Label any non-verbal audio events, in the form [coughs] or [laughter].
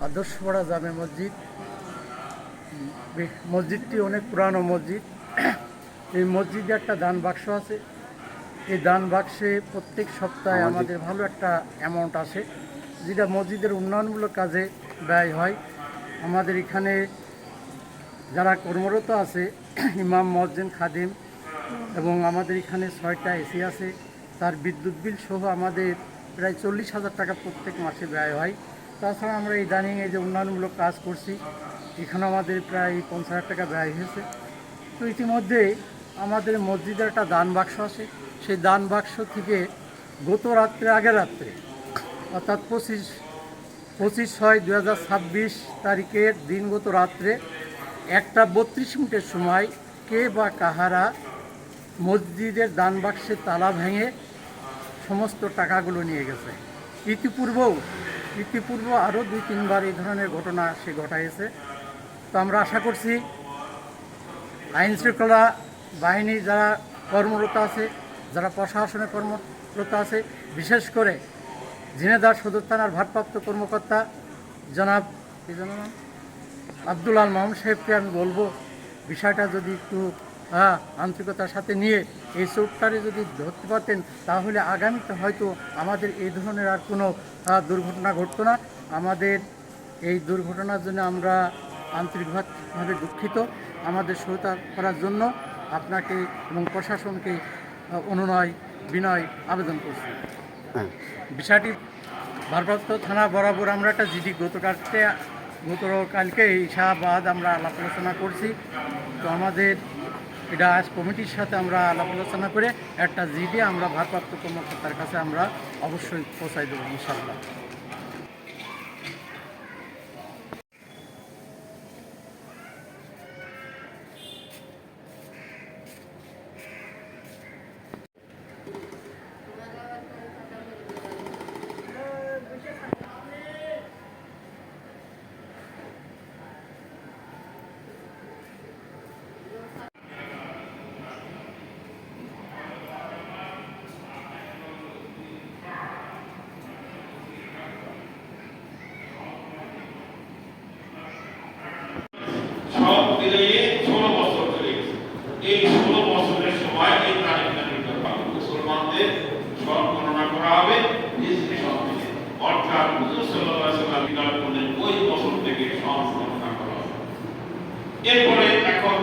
আদর্শপাড়া জামে মসজিদ। মসজিদটি অনেক পুরানো মসজিদ। [coughs] এই মসজিদে একটা দান বাক্স আছে। এই দান বাক্সে প্রত্যেক সপ্তাহে আমাদের- আমাদের ভালো একটা অ্যামাউন্ট আসে। যেটা মসজিদের উন্নয়নমূলক কাজে ব্যয় হয়। আমাদের এখানে যারা কর্মরত আছে [coughs] ইমাম মসজিদ খাদিম এবং আমাদের এখানে ছয়টা এসি আছে। তার বিদ্যুৎ বিল সহ আমাদের প্রায় চল্লিশ হাজার টাকা প্রত্যেক মাসে ব্যয় হয়। তাছাড়া আমরা ইদানিং এই যে উন্নয়নমূলক কাজ করছি এখানে আমাদের প্রায় পঞ্চাশ হাজার টাকা ব্যয় হয়েছে। তো ইতিমধ্যে আমাদের মসজিদের একটা দান বাক্স আছে। সেই দান বাক্স থেকে গত রাত্রে, আগের রাত্রে, অর্থাৎ পঁচিশ পঁচিশ ছয় দু হাজার ছাব্বিশ তারিখের দিনগত রাত্রে একটা বত্রিশ মিনিটের সময় কে বা কাহারা মসজিদের দান বাক্সে তালা ভেঙে সমস্ত টাকাগুলো নিয়ে গেছে। ইতিপূর্বেও ইতিপূর্ব আরও দুই তিনবার এই ধরনের ঘটনা সে ঘটাইছে তো আমরা আশা করছি আইন শৃঙ্খলা বাহিনী যারা কর্মরত আছে, যারা প্রশাসনে কর্মরত আছে, বিশেষ করে ঝিনেদার সদর থানার ভারপ্রাপ্ত কর্মকর্তা জনাব কি নাম? আব্দুল আল মাহমুদ সাহেবকে আমি বলব, বিষয়টা যদি একটু হ্যাঁ আন্তরিকতার সাথে নিয়ে এই চোটটারে যদি ধরতে পারতেন তাহলে আগামীতে হয়তো আমাদের এই ধরনের আর কোনো দুর্ঘটনা ঘটতো না। আমাদের এই দুর্ঘটনার জন্য আমরা আন্তরিকভাবে দুঃখিত। আমাদের সহায়তা করার জন্য আপনাকে এবং প্রশাসনকে অনুনয় বিনয় আবেদন করছি। হ্যাঁ। বিষয়টি ভারপ্রাপ্ত থানা বরাবর আমরা একটা জিডি গতকালকে গতকালকে এই শাহবাদ আমরা আলাপ আলোচনা করছি। তো আমাদের এটা আজ কমিটির সাথে আমরা আলাপ আলোচনা করে একটা জিডি আমরা ভারপ্রাপ্ত কর্মকর্তার কাছে আমরা অবশ্যই পৌঁছাই দেবো, ইনশাআল্লাহ। হুজুর সাল্লাল্লাহু বছর থেকে এরপরে এখন